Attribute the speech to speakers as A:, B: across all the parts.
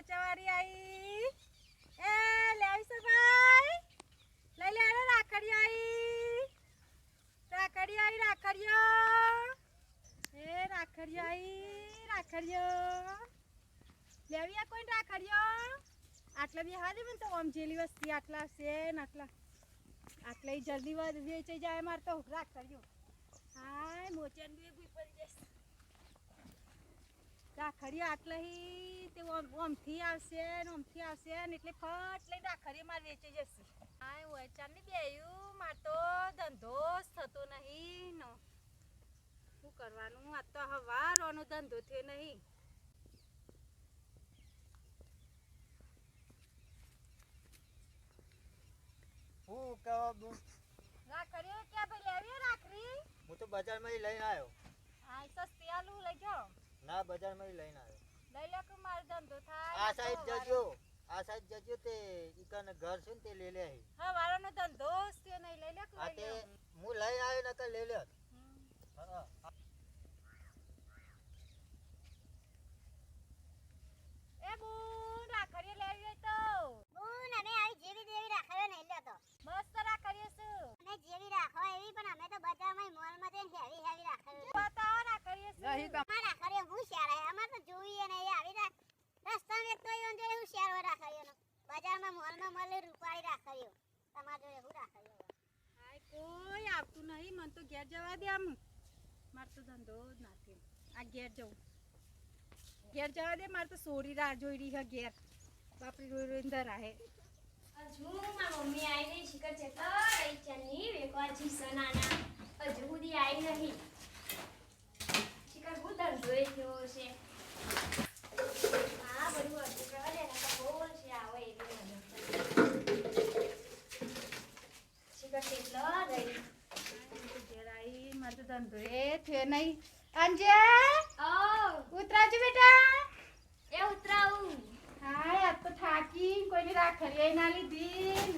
A: પચાવાળી આઈ. એ લેવી ભાઈ. લઈ લે અરે રાખડી આઈ. રાખડી આઈ, રાખડીઓ. એ, રાખડીઓ આઈ, રાખડીઓ. લેવી આ કોઈ રાખડીઓ? આટલા બી હાલી મને તો આમ જેલી વસ્તી, આટલા છે ને આટલા. આટલા જલ્દી વેચાઈ જાય મારે તો રાખડીઓ. હાય, મોચન બી પડી જશે રાખડી આટલા તે ઓમથી આવશે ને ઓમથી આવશે ને એટલે ફટ લઈ રાખડી માર વેચી જશે. હાય વેચાણ ને બેયું માર તો ધંધો જ થતો નહીં. નો. શું કરવાનું? આ તો હવારોનો ધંધો થયો નહીં.
B: હું કહેવા
A: રાખરી ક્યાં ભાઈ લેવી રાખરી
B: હું તો બજારમાંથી લઈને આવ્યો.
A: હા સસ્તી
B: ના બજારમાંથી લઈને આવ્યો.
A: લઈ લે કે માર ધંધો થાય?
B: આ સાઈડ જજો. આ સાઈડ જજો તે ઈકન ઘર છે ને તે લઈ લે.
A: હા વાળાનો ધંધો છે નહીં. લઈ લે કે
B: આ
A: લઈ
B: તે હું લઈ આવ્યો નકર લઈ લે. હા
A: એ બુન રાખડીઓ લેવી હોય તો
C: બુન અમે આવી જેવી તેવી રાખવા નહીં લેતો
A: મસ્ત રાખડીઓ છું
C: અમે જેવી રાખવા એવી પણ અમે તો બજારમાં મોલમાં જઈને હેવી હેવી રાખવા
A: બતાવો રાખડીઓ છું
C: અમાર રાખડીઓ હું શેર હે અમાર તો જોઈએ નહીં આવી રાખ રસ્તામાં એક તો એવું જોઈએ હું શેર હોય રાખડીઓનો બજારમાં મોલમાં મળે રૂપાળી રાખડીઓ તમાર જોડે હું રાખડીઓ હોય?
A: હાય કોઈ આવતું નહીં મને તો ઘેર જવા દે આમ. મારે તો ધંધો જ નથી આ ઘેર જવું. ઘેર જવા દે, મારે તો સોરી રાહ જોઈ રહી છે ઘેર. બાપરી રોઈ રોઈને ધરાહે.
D: હજુ મારી મમ્મી આવી નહીં શિખર છે તો સનાના. હજુ આવી નહીં. શિખર હું ધંધો થયો છે હા બધું હજુ કરવા દે ને તો બોલ છે આવે એવી મને શિખર કેટલો રહી
A: ઘેર આવી મારે તો ધંધો એ થયો નહીં. અંજે?
D: ઓ
A: ઉતરાજો બેટા.
D: એ ઉતરાવું.
A: હાય આજ તો થાકી. કોઈની રાખડી ના લીધી.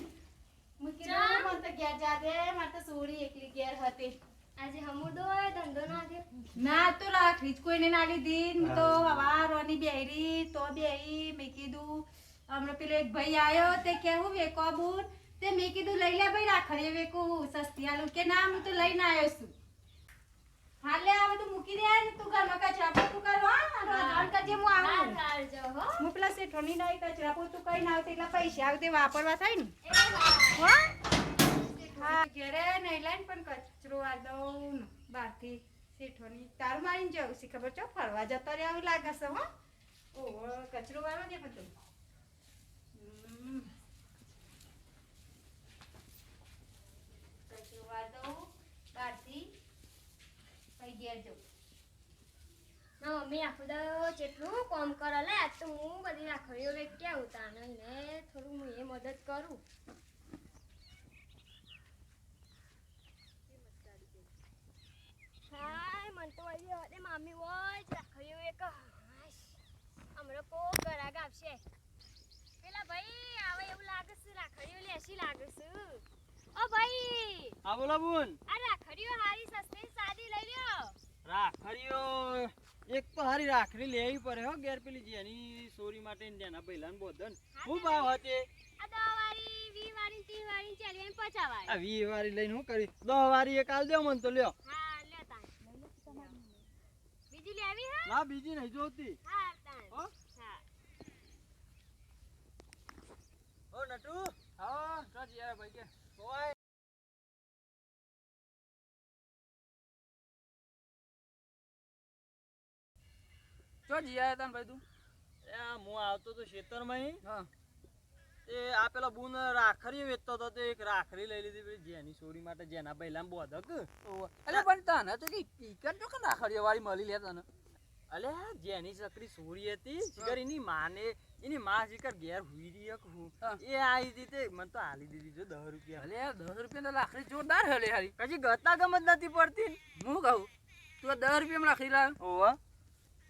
A: મૂકી
D: ચા?
A: મને તો ઘેર જા દે. મારે તો સોરી એકલી ઘેર હતી.
D: આજે હમુડો ધંધો ના થયો.
A: ના તો રાખડી જ કોઈને ના લીધી. હું તો હવારોની બેરી તો બેહી મેં કીધું હમણાં પેલો એક ભાઈ આવ્યો તે કેવું વેકો બુન તે મેં કીધું લઈ લે ભાઈ રાખડીએ વેકું. સસ્તી આલું કે ના હું તો લઈને આવ્યો છું હા લે આ બધું મૂકી દે ને તું ઘરમાં કચરા પોતું કર હા રોધણ કરજે હું
D: હાર
A: આવું
D: હારજો હો
A: હું ના કચરા પોતું કરીને આવતી એટલે પૈસા આવતે વાપરવા થાય ને. હો? ઘેરે નહીં લઈને પણ કચરો આ દઉં ને બહારથી શેઠોની. તાર મારીને જવું છે ખબર છો? ફરવા જતો રહે આવું લાગે છે હો. ઓહો કચરો વાળો દે બધું. કચરો વાર દઉં બહારથી ઘેર જવું
D: મમ્મી આખું દાડો જેટલું કોમ કરે લે આજ તો હું બધી રાખડીઓ વેચી આવું તાને ને થોડું હું એ મદદ કરું. હાય મન તો વળી હદે મામી હોય જ રાખડીઓ એક હાશ. હમણાં કો ગરાગ આવશે. પેલા ભાઈ આવે એવું લાગે છે રાખડીઓ લેસી લાગે છે ઓ ભાઈ
B: હા બોલો બુન.
D: આ રાખડીઓ હારી સસ્તી સાદી લઈ લ્યો.
B: રાખડીઓ એક તો હારી રાખડી લેવી પડે હો ઘેર પેલી જેની સોરી માટે ને જેના પહેલા બોધન શું ભાવ હતી?
D: વી વાળી ત્રીસ વાળી ચાલી અને પચાસ
B: આ
D: વાળી
B: વી વાળી લઈને હું કરી? દો વારી એક આલ દેવ મને તો લ્યો.
D: હા બીજી લેવી હે?
B: ના બીજી નહીં જોતી.
D: હા તાન
B: હો?
D: હા.
B: ઓ નટુ. હા ચાલ યાર ભાઈ કે. ઓય.
E: ચો જીયા તને ભાઈ તું
B: એ હું આવતો તો ખેતરમાં
E: હા.
B: એ આ પેલા બુન રાખરી વેચતો હતો એક રાખરી લઈ લીધી પેલી જેની સોરી માટે જેના પહેલા બોધક.
E: અલે પણ તને તો કઈ પીકર તો કે રાખરી વાળી મળી લે તને?
B: અલે જેની છોકરી સોરી હતી જીગર એની માને એની માં જીગર ઘેર હુઈ રહી એક હું. એ આવી હતી તે મને તો હાલી દીધી જો દસ રૂપિયા.
E: અલે દસ રૂપિયા રાખડી જોરદાર હલે હારી.
B: પછી ગતા ગમત નથી પડતી
E: હું કહું? તું દસ રૂપિયામાં રાખડી લાવ.
B: ઓવા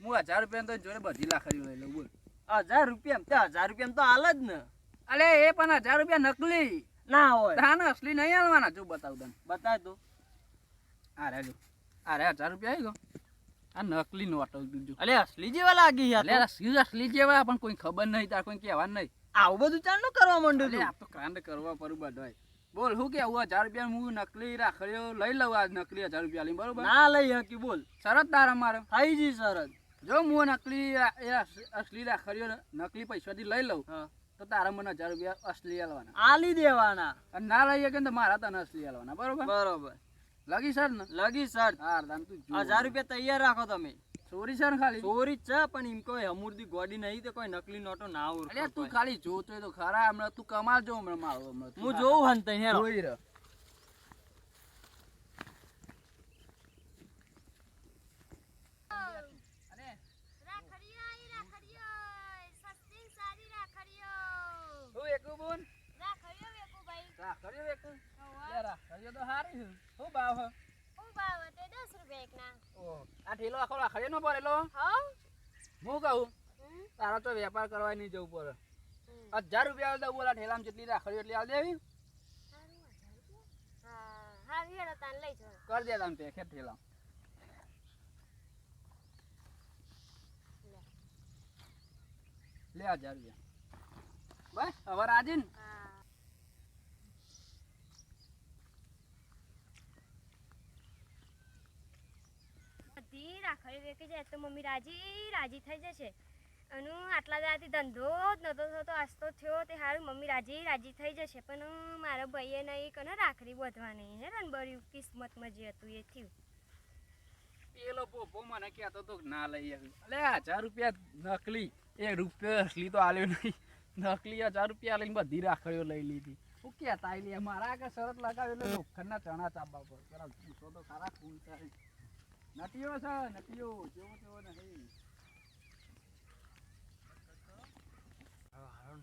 E: હું હજાર રૂપિયા તો જોડે બધી લઈ લઉં બોલ.
B: હજાર રૂપિયા તે હજાર રૂપિયા તો હાલ જ ને.
E: અલે એ પણ હજાર રૂપિયા નકલી.
B: ના હોય.
E: તાને અસલી નહીં હાલવાના? જો બતાવ તને.
B: બતાવ તું.
E: અરે જો. અરે હજાર રૂપિયા આવી ગયો આ નકલી નોટો બીજું.
B: અલે અસલી જેવા લાગી યાર
E: અલે અસલી જેવા પણ કોઈ ખબર નહીં તાર કોઈ કહેવા નહીં.
B: આવું બધું ચાલ કરવા માંડ્યું તું?
E: આ તો કાંડ કરવા પર બધાય. બોલ શું કેવું? હજાર રૂપિયા હું નકલી રાખડ્યો લઈ લઉં આ નકલી હજાર રૂપિયા લઈ બરોબર?
B: ના લઈ હકી બોલ.
E: શરત તારા મારે
B: થઈ જી સરસ
E: જો હું નકલી એ અસ- અસલી રાખડ્યો નકલી પૈસાથી લઈ લઉં. તો તારા મને હજાર રૂપિયા અસલી આલવાના.
B: આલી દેવાના.
E: અને ના લઈએ કે મારા તને અસલી આલવાના બરોબર?
B: બરોબર.
E: લગી સર ને.
B: લગી સર.
E: હાર દાન તું
B: હજાર રૂપિયા તૈયાર રાખો તમે.
E: ચોરી છે ને ખાલી?
B: ચોરી છે પણ એમ કોઈ અમૂર્તિ ગોડી નહીં તો કોઈ નકલી નોટો ના
E: અરે તું ખાલી જોતો હોય તો ખરા હમણાં તું કમાલ જો હમણાં મારો હમણાં
B: હું જોઉં હન તઈ હેરો.
E: જોઈ રહ્યો
D: રાખડીઓ આઈ રાખડીઓ સસ્તી ને સારી રાખડીઓ
E: હું એકું બોન
D: રાખડીઓ વેકુ ભાઈ
E: રાખડ્યો એકું
D: હોવે.
E: લે તો હારી છે. શું ભાવ છે?
D: હું ભાવ હતો? દસ રૂપિયા એકના.
E: ઓહો આ ઠેલો આખો રાખડ્યો નો પડેલો
D: હવ
E: હું? કહું? તારો તો વેપાર કરવા નહીં જવું પડે. હજાર રૂપિયા દઉં બોલા ઠેલામાં જેટલી રાખડ્યો એટલી આલ દેવી.
D: હા હા હેડો તાન લઈ જાઓ
E: કર દે તમે પેકેટ ઠેલા લે. હજાર રૂપિયા. બસ હવે રાજી ને
D: હા બધી રાખડી વેકી જાય તો મમ્મી રાજી રાજી થઈ જશે. અને આટલા દાડાથી ધંધો જ નહોતો થતો, આજ થયો તે હારું, મમ્મી રાજી રાજી થઈ જશે. પણ મારા ભાઈએ નહીં કને રાખડી બાંધવા હે રણબર્યું કિસ્મતમાં જે હતું એ થયું.
E: ના લઈ આવી. હજાર રૂપિયા નકલી. એ રૂપિયો અસલી તો આલ્યો નહીં. નકલી હજાર રૂપિયા લઈને બધી રાખડીઓ લઈ લીધી. હું કહેતા મારા આગળ શરત લગાવ્યો એટલે લોખંડના ચણા ચાપવા પર. નટીઓ છે નટીઓ. જેવો તેવો નહીં.
B: હારો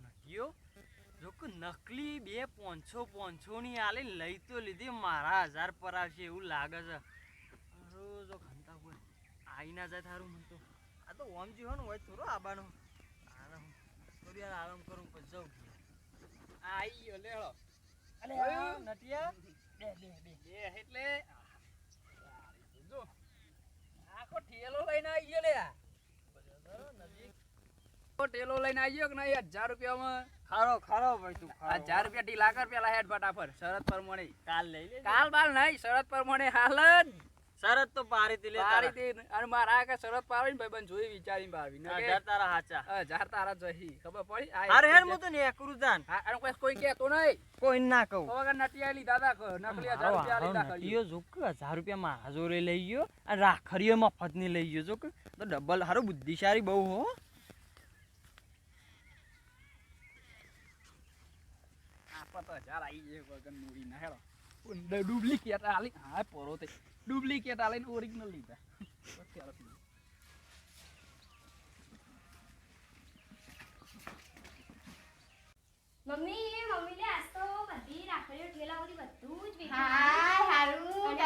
B: જો કે નકલી બે પોંચસો પોંચસો ની આલે લઈ તો લીધી મારા હજાર પર આવશે એવું લાગે છે. હારો જો ખંતા હોય. આવી ના જાય તારું મન તો. આ તો ઓમ જીવો ને હોય થોડો આબાનો. આરામ થોડી વાર આરામ કરું પછી જાઉં
E: આઈ ગયો લેળો અલે
B: નટિયા.
E: બે બે. બે એટલે આખો ઠેલો લઈને આવી ગયો લે આખો લઈને આવી ગયો કે નહીં? હજાર રૂપિયામાં.
B: ખારો ખારો ભાઈ તું
E: હજાર રૂપિયા ઢીલા કર પેલા હેડ ફટાફટ શરત પ્રમાણે
B: કાલ લઈ લે
E: કાલ બાલ નહીં શરત પ્રમાણે હાલ જ.
B: શરત તો પારી તી લે
E: પારી
B: તારા.
E: અને મારા આગળ શરત પાડી ને ભાઈબંધ જોઈ વિચારીને પાડવી ને
B: હજાર તારા હાચા.
E: હજાર તારા જહી. ખબર પડી? આ
B: હારે હું તો ને એકરું જાન
E: અને કોઈ કોઈ કહેતો નહીં.
B: કોઈ ના કહું.
E: વગર નટિયા લીધા તા ક- નકલી હજાર રૂપિયા
B: હારો
E: લીધા કરી
B: જોક હજાર રૂપિયા માં હાજોરે લઈ ગયો અને રાખડીઓ મફતની લઈ ગયો જોક. તો ડબલ હારો બુદ્ધિશાળી બહુ હો.
E: આપતો હજાર આઈ જાય વગર મૂડી ના હેડો. ડુપ્લિકેટ આલી હા પોરો તે ડુપ્લિકેટ આલીને ઓરિજિનલ લીધા.
D: મમ્મી મમ્મી લે આજ તો બધી રાખડીઓ ઠેલા બધી બધું જ
A: હાય હારું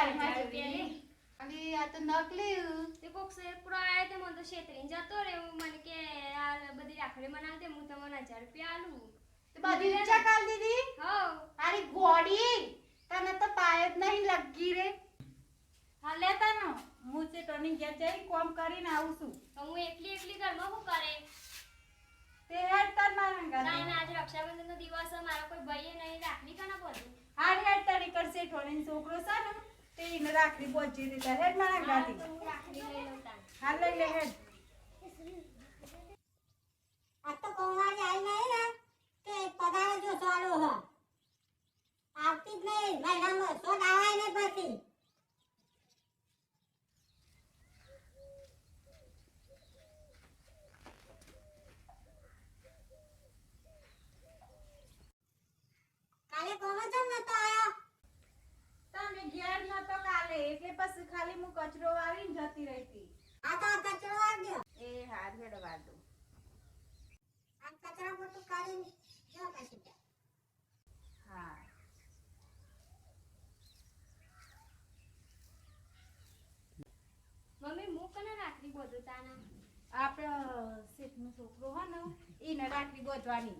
A: અરે આ તો નકલી.
D: તે કોક શેરપુરો આયો તે મને તો શેતરીન જતો રહ્યો. મને કે આ બધી રાખડી બનાવી દે હું તમને હજાર રૂપિયા આલું.
A: તે બધી ઊંચા કાલ દીધી?
D: હો
A: અરે ગોડી. તને તો પાયત નહીં લગી રે. હા લેતા નો. હું છે ટર્નિંગ ઘેર જઈ કોમ કરીને આવું છું.
D: તો હું એકલી એકલી ઘરમાં હું કરે?
A: તે હેડ તર મારા
D: ના ના આજે રક્ષાબંધન નો દિવસ છે, મારો કોઈ ભાઈએ નહીં રાખડી કના બધું
A: હા હેડ તરી કરશે ઠોણીનો છોકરો છે ને તે ઇન રાખડી પહોંચી દીધા. હેડ મારા
D: હા,
A: ગાડી
D: તો હું રાખડી લઈ લઉં
A: હા લઈ લે હેડ.
C: આ તો કૌવાળી આવી નહીં ને તે પગાર જો ચાલુ હ આવતી જ નહીં મહિનામાં સો આવાય ને પછી કાલે કોમાં જમ નતો આયો
A: તમે ઘેર નતો કાલે એટલે પછી ખાલી હું કચરો વાળીને જતી રહી
C: આ તો આ કચરો વાગ્યો
A: એ હાર હેડ વાળું
C: આ કચરો પોતું કાઢીને જો પછી
A: હા
D: મમ્મી હું કને તાના
A: આપણે શેઠનો છોકરો હોય ને એને રાખડી બોધવાની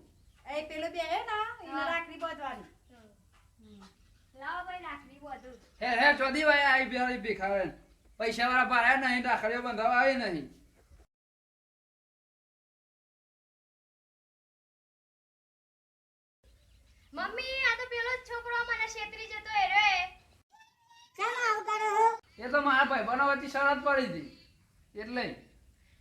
A: એ પેલો બે હે ને એને રાખડી બોધવાની
D: લાવો ભાઈ રાખડી બધું
E: હે હે ચોદી ભાઈ આઈ બિહારી ભીખાવે પૈસા વાળા ભરાય નહીં રાખડીઓ બંધાવા આવી નહીં.
D: મમ્મી આ તો પેલો જ છોકરો મને છેતરી જતો એ રે
C: ચાલ આવું કરો
E: એ તો મારા ભાઈ બનાવતી શરત પડી હતી. એટલે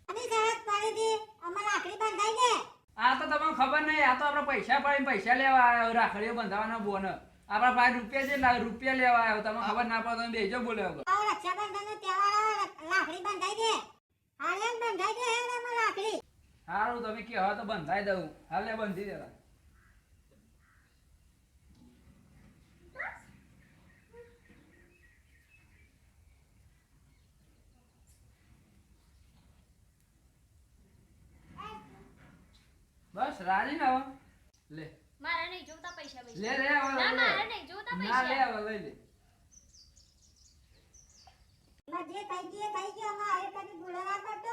C: અમે શરત પાડી દી અમાર રાખડી બંધાઈ દે
E: આ તો તમને ખબર નહીં આ તો આપણે પૈસા પાડીને પૈસા લેવા આવ્યો રાખડીઓ બંધાવાનો બોન. આપણા પાસે રૂપિયા છે રૂપિયા લેવા આવ્યો તમને ખબર ના પડે તમે બેજો બોલે વગર.
C: આવો રક્ષાબંધન નો તહેવાર રાખડી બંધાઈ દે હાલે બંધાઈ રાખડી
E: સારું તમે કહો તો બંધાઈ દઉં. હાલે બંધી દેવા. રાજી ને હવે લે.
D: મારે નહીં જોતા પૈસા પૈસા.
E: લે રે હવે
D: ના મારે નહીં જોતા પૈસા
E: ના લે હવે લઈ લે.
C: માં જે થઈ ગયું થઈ ગયું માં હવે કદી ભૂલવા કરતો